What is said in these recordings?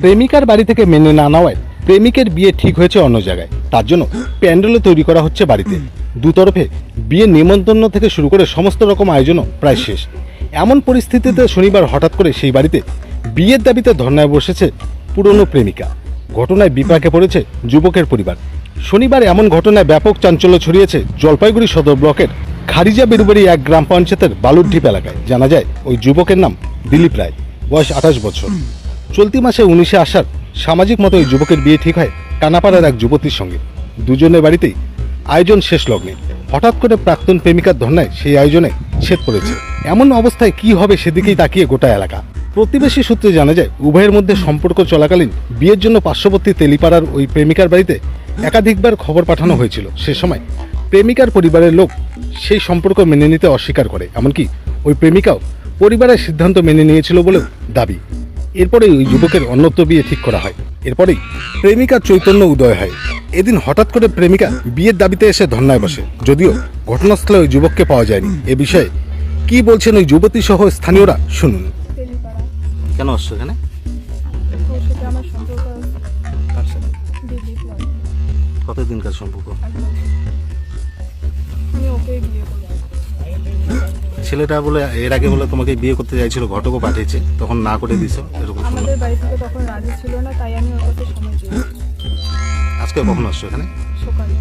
প্রেমিকার বাড়ি থেকে মেনে না নেওয়ায় প্রেমিকের বিয়ে ঠিক হয়েছে অন্য জায়গায়। তার জন্য প্যান্ডেলও তৈরি করা হচ্ছে বাড়িতে। দুতরফে বিয়ে নিমন্ত্রণ থেকে শুরু করে সমস্ত রকম আয়োজনও প্রায় শেষ। এমন পরিস্থিতিতে শনিবার হঠাৎ করে সেই বাড়িতে বিয়ের দাবিতে ধর্নায় বসেছে পুরনো প্রেমিকা। ঘটনায় বিপাকে পড়েছে যুবকের পরিবার। শনিবার এমন ঘটনায় ব্যাপক চাঞ্চল্য ছড়িয়েছে জলপাইগুড়ি সদর ব্লকের খারিজা বেরুবাড়ি এক গ্রাম পঞ্চায়েতের বালুরঢিপ এলাকায়। জানা যায়, ওই যুবকের নাম দিলীপ রায়। বয়স আঠাশ বছর। চলতি মাসে উনিশে আসার সামাজিক মতো ওই যুবকের বিয়ে ঠিক হয় কানাপাড়ার এক যুবতীর সঙ্গে। দুজনের বাড়িতেই আয়োজন শেষ লগ্নে। হঠাৎ করে প্রাক্তন প্রেমিকার ধর্নায় সেই আয়োজনে ছেদ পড়েছে। এমন অবস্থায় কি হবে সেদিকেই তাকিয়ে গোটা এলাকা। প্রতিবেশী সূত্রে জানা যায়, উভয়ের মধ্যে সম্পর্ক চলাকালীন বিয়ের জন্য পার্শ্ববর্তী তেলিপাড়ার ওই প্রেমিকার বাড়িতে একাধিকবার খবর পাঠানো হয়েছিল। সে সময় প্রেমিকার পরিবারের লোক সেই সম্পর্ক মেনে নিতে অস্বীকার করে। এমনকি ওই প্রেমিকাও পরিবারের সিদ্ধান্ত মেনে নিয়েছিল বলেও দাবি। এরপরেই ওই যুবকের অন্যত্র বিয়ে ঠিক করা হয়। এরপরেই প্রেমিকার চৈতন্য উদয় হয়। এদিন হঠাৎ করে প্রেমিকা বিয়ের দাবিতে এসে ধর্নায় বসে। যদিও ঘটনাস্থলে ওই যুবককে পাওয়া যায়নি। এ বিষয়ে কি বলছেন ওই যুবতী সহ স্থানীয়রা শুনুন। কেন আসছো এখানে? কতদিনকার সম্পর্ক? আমি ওকে বিয়ে করি। ছেলেটা বলে এর আগে বলে তোমাকে বিয়ে করতে চাইছিল ঘটকও পাঠিয়েছে তখন না করে দিছো এরকম আমাদের বাড়ি থেকে তখন রাজি ছিল না তাই আমি ওর কাছে সময় আজকে কখন আসছো এখানে? সকালে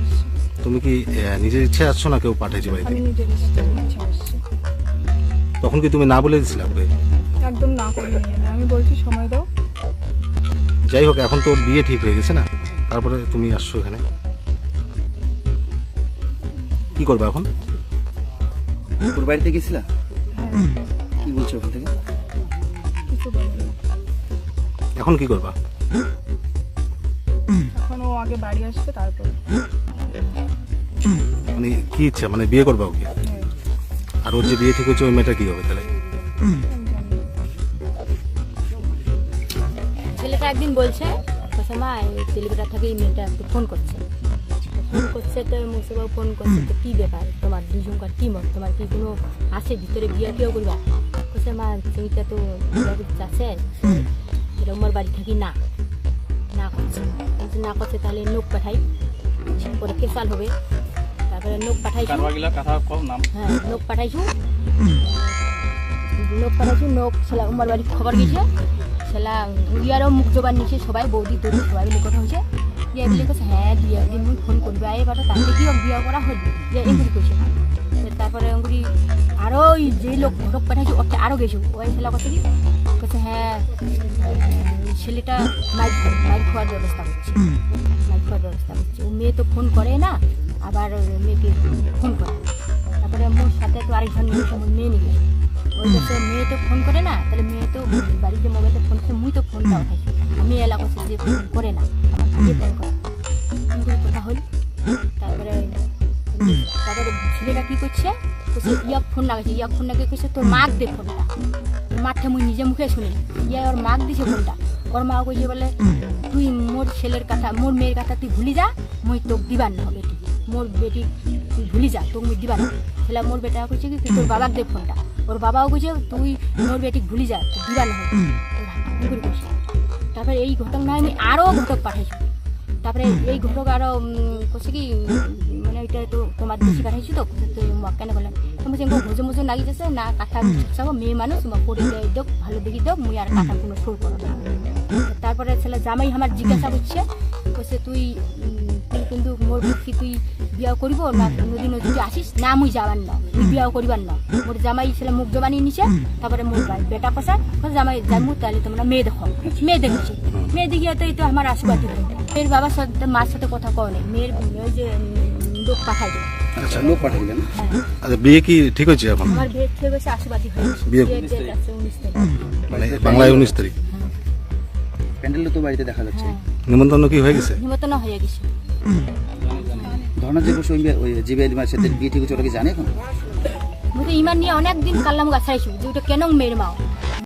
তুমি কি নিজের ইচ্ছে আসছো না কেউ পাঠিয়েছে বাড়িতে? আমি নিজের ইচ্ছে তখন কি তুমি না বলে দিছিলে ওকে? একদম না করে আমি বলছি সময় দাও। যাই হোক এখন তো বিয়ে ঠিক হয়ে গেছে না? তারপরে তুমি আসছো এখানে। কি করবে এখন? ওর বাড়িতে গেছিলা? কি বলছো ওখান থেকে? কিছু বলব না। এখন কি করবা? এখন ও আগে বাড়ি আসবে তারপর। মানে কি ইচ্ছা? মানে বিয়ে করবা ওকে? আর ওর যে বিয়ে ঠিক হচ্ছে ওই মেয়েটা কি হবে তাহলে। ছেলেটা একদিন বলছে মা এই তেলিবেটা থেকে এই মেয়েটা ফোন করছে। করছে তো মুসিবাবু ফোন করছে তো কী ব্যাপার? তোমার দুজনকার কী মত? তোমার কি কোনো আছে ভিতরে বিয়ে কেউ করবা? বলছে মা সেইটা তো আছে এটা আমার বাড়ি থাকি না। না করছে। না করছে তাহলে নোক পাঠাই। পরে কেসাল হবে। তারপরে নোক পাঠাইছি? হ্যাঁ নোক পাঠাইছু? নোক পাঠাইছু নোক ছেলে উমার বাড়ি খবর গেছে। সেলা ইয়ারও মুখ জোগান নিছে সবাই বৌদি তৌদি সবাই মিলে কথা হয়েছে। ইয়ে বলে কৈছে হ্যাঁ দুই একদিন মুই ফোন করবি এবার তাতে কি বিয়া করা হল? ইয়ে এগুলি কৈছে। তারপরে অঙ্গুরি আরও ওই যে লোক লোক পাঠাইছে ওটা আরও গেছো। ওই ছেলে কথা কি? কৈছে হ্যাঁ ছেলেটা মাইক মাইক খাওয়ার ব্যবস্থা করছে মাইক খাওয়ার ব্যবস্থা করছে ও মেয়ে তো ফোন করে না আবার মেয়েকে ফোন করে তারপরে মোর সাথে তো আরেকজন মেয়ে নিয়ে গেছে। ওই বলছে মেয়ে তো ফোন করে না, তাহলে মেয়ে তো বাড়িতে মোবাইলে ফোন করে মুই তো ফোনটা উঠাইছি। আমি এলাকা যে করে না আমার ফোন করে ইয়া ফোন লাগাইছে ইয়া ফোন লাগিয়ে কইছে, তোর মাক দে ফোনটা। তোর মাঠে মুই নিজে মুখে শুনি ইয়া ওর মাক দিছে ফোনটা। ওর মা কইছে বলে, তুই মোর ছেলের কথা, মোর মেয়ের কথা তুই ভুলি যা, মুই তোকে দিবার না বেটি। মোর বেটি, তুই ভুলি যা, তোকে মুই দিবার না। ছেলে মোর বেটা কইছে কি, তুই তোর বাবাকে দে ফোনটা। ওর বাবাও কইছে, তুই মোর বেটি ভুলি যা তুই দিবার না তারপরে এই ঘটনা আমি আরও ঘটক পাঠাইছি। তারপরে এই ঘটক আরও কইছে কি মানে তো তোমার তো তো মা কেন বললাম বলছে লাগি যাচ্ছে না কাঠা সব মেয়ে মানুষ মা করে দোক ভালো দেখি দোক মুই আর কাঠা কোনো সুর করো না তারপরে ছেলে জামাই আমার জিজ্ঞাসা করছে কইছে তুই তুই কিন্তু মোর কি তুই বিয়া করিব না নদী নদী আসিস না মুই যাবার না তুই বিয়াও করিবার না মোর জামাই ছেলে মুখ জবানি নিছে তারপরে মোর বেটা কইছে জামাই জামু তাহলে তোমরা মেয়ে দেখো মেয়ে দেখেছি মেয়ে দেখিয়ে তো এই তো আমার আশীর্বাদ মেয়ের বাবার সাথে মার সাথে কথা নেই মেয়ের যে লোক পাঠাই দেয় আচ্ছা লোক পাঠাইলে না আচ্ছা বিয়ে কি ঠিক হয়েছে এখন? আমার বিয়ে থেকে গেছে আশীর্বাদী হয়েছে। বিয়ে উনিশ তারিখ। মানে বাংলায় উনিশ তারিখ। প্যান্ডেলও তো বাড়িতে দেখা যাচ্ছে। হ্যাঁ। নিমন্ত্রণ কি হয়ে গেছে? নিমন্ত্রণ হয়ে গেছে। ধর্ণা যে বসে ওই ওই যে সাথে বিয়ে ঠিক হচ্ছে ওটা কি জানে এখন? মুই ইমান নিয়ে অনেক দিন কাল্লাম গাছাইছু যে ওটা কেন মেয়ের মাও?